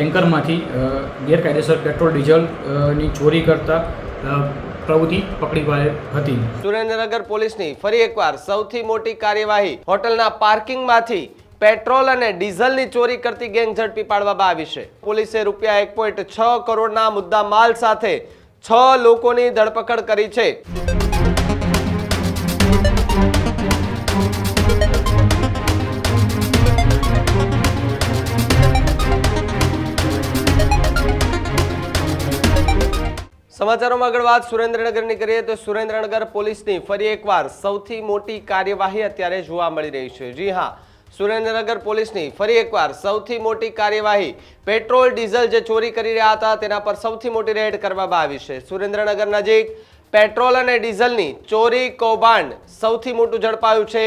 ટેન્કરમાંથી ગેરકાયદેસર પેટ્રોલ ડીઝલની ચોરી કરતા સુરેન્દ્રનગર પોલીસની ફરી એકવાર સૌથી મોટી કાર્યવાહી હોટલના પાર્કિંગમાંથી પેટ્રોલ અને ડીઝલની ચોરી કરતી ગેંગ ઝડપી પાડવામાં આવી છે. પોલીસે રૂપિયા એક પોઈન્ટ છ કરોડના મુદ્દા માલ સાથે છ લોકોની ધરપકડ કરી છે. સમાચારોમાં આગળ વાત સુરેન્દ્રનગરની કરીએ તો સુરેન્દ્રનગર પોલીસની ફરી એકવાર સૌથી મોટી કાર્યવાહી અત્યારે જોવા મળી રહી છે. જી હા, સુરેન્દ્રનગર પોલીસની ફરી એકવાર સૌથી મોટી કાર્યવાહી પેટ્રોલ, ડીઝલ જે ચોરી કરી રહ્યા હતા તેના પર સૌથી મોટી રેડ કરવામાં આવી છે. સુરેન્દ્રનગર નજીક પેટ્રોલ અને ડીઝલની ચોરી કૌભાંડ સૌથી મોટું ઝડપાયું છે.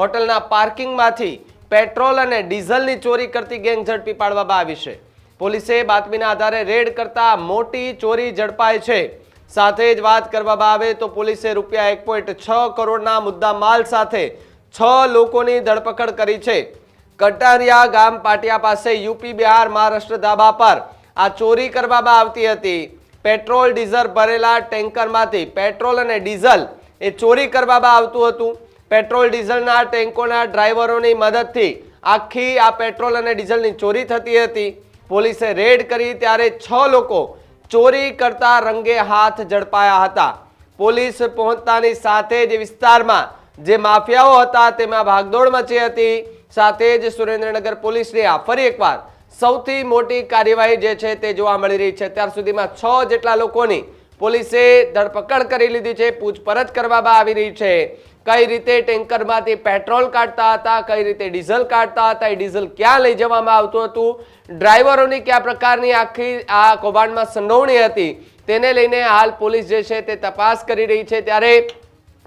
હોટલના પાર્કિંગમાંથી પેટ્રોલ અને ડીઝલની ચોરી કરતી ગેંગ ઝડપી પાડવામાં આવી છે. પોલીસે બાતમીના આધારે રેડ કરતા મોટી ચોરી ઝડપાઈ છે. સાથે જ વાત કરવામાં આવે તો પોલીસે રૂપિયા એક પોઈન્ટ છ કરોડના મુદ્દા માલ સાથે છ લોકોની ધરપકડ કરી છે. કટારિયા ગામ પાટિયા પાસે યુપી બિહાર મહારાષ્ટ્ર ધાબા પર આ ચોરી કરવામાં આવતી હતી. પેટ્રોલ, ડીઝલ ભરેલા ટેન્કરમાંથી પેટ્રોલ અને ડીઝલ એ ચોરી કરવામાં આવતું હતું. પેટ્રોલ, ડીઝલના ટેન્કોના ડ્રાઈવરોની મદદથી આખી આ પેટ્રોલ અને ડીઝલની ચોરી થતી હતી. પોલીસે રેડ કરી ત્યારે છ લોકો ચોરી કરતા રંગે હાથ ઝડપાયા હતા. પોલીસ પહોંચતાની સાથે જ વિસ્તારમાં જે માફિયાઓ હતા તેમાં ભાગદોડ મચી હતી. સાથે જ સુરેન્દ્રનગર પોલીસની આ ફરી એકવાર સૌથી મોટી કાર્યવાહી જે છે તે જોવા મળી રહી છે. અત્યાર સુધીમાં છ જેટલા લોકોની પોલીસે ધરપકડ કરી લીધી છે, પૂછપરછ કરવામાં આવી રહી છે. કઈ રીતે ટેન્કરમાંથી પેટ્રોલ કાઢતા હતા, કઈ રીતે ડીઝલ કાઢતા હતા, એ ડીઝલ ક્યાં લઈ જવામાં આવતું હતું, ડ્રાઈવરોની કયા પ્રકારની આખી આ કૌભાંડમાં સંડોવણી હતી, તેને લઈને હાલ પોલીસ જે છે તે તપાસ કરી રહી છે. ત્યારે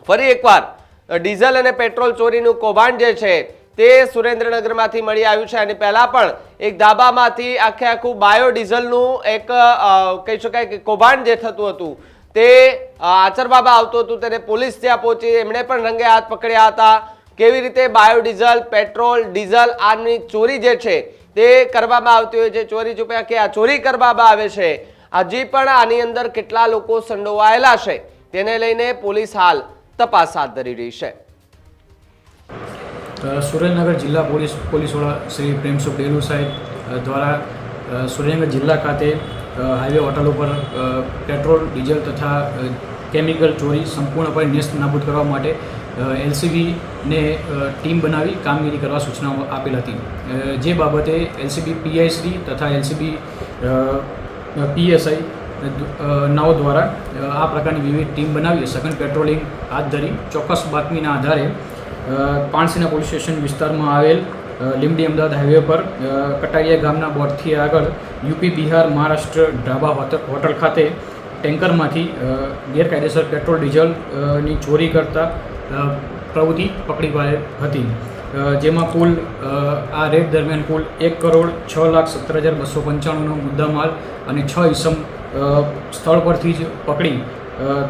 ફરી એકવાર, ડીઝલ અને પેટ્રોલ ચોરીનું કૌભાંડ જે છે તે સુરેન્દ્રનગરમાંથી મળી આવ્યું છે. અને પહેલાં પણ એક ધાબામાંથી આખે આખું બાયો ડીઝલનું એક કહી શકાય કે કૌભાંડ જે થતું હતું તે અ, આચરવામાં આવતું હતું તેને પોલીસ ત્યાં પહોંચી એમણે પણ રંગે હાથ પકડ્યા હતા. કેવી રીતે બાયોડીઝલ પેટ્રોલ ડીઝલ આની ચોરી જે છે તે કરવામાં આવતી હોય છે. ચોરી ચૂપ્યા કે આ ચોરી કરવામાં આવે છે. હજી પણ આની અંદર કેટલા લોકો સંડોવાયેલા છે તેને લઈને પોલીસ હાલ તપાસ હાથ ધરી રહી છે. સુરેન્દ્રનગર જિલ્લા પોલીસ પોલીસ વડા શ્રી પ્રેમસુખ ડેલુ સાહેબ દ્વારા સુરેન્દ્રનગર જિલ્લા ખાતે હાઈવે હોટલ ઉપર પેટ્રોલ ડીઝલ તથા કેમિકલ ચોરી સંપૂર્ણપણે નેસ્ત નાબૂદ કરવા માટે એલસીબીને ટીમ બનાવી કામગીરી કરવા સૂચનાઓ આપેલ હતી. જે બાબતે એલસીબી પીઆઈસી તથા એલસીબી પીએસઆઈ નાઓ દ્વારા આ પ્રકારની વિવિધ ટીમ બનાવી સઘન પેટ્રોલિંગ હાથ ધરી ચોક્કસ બાતમીના આધારે પાણસીના પોલીસ સ્ટેશન વિસ્તારમાં આવેલ અ, લીમડી અમદાવાદ હાઈવે પર કટારીયા ગામના બોર્ડથી આગળ યુપી બિહાર મહારાષ્ટ્ર ઢાબા હોટલ ખાતે ટેન્કરમાંથી ગેરકાયદેસર પેટ્રોલ ડીઝલની ચોરી કરતા પ્રવૃત્તિ પકડી પાડે હતી. જેમાં કુલ આ રેડ દરમિયાન કુલ એક કરોડ છ લાખ સત્તર હજાર બસો પંચાણુંનો મુદ્દામાલ અને છ ઇસમ સ્થળ પરથી જ પકડી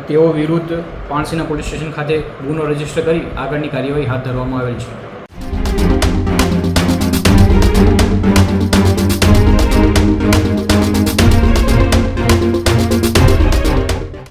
તેઓ વિરુદ્ધ પાણસીના પોલીસ સ્ટેશન ખાતે ગુનો રજિસ્ટર કરી આગળની કાર્યવાહી હાથ ધરવામાં આવેલ છે.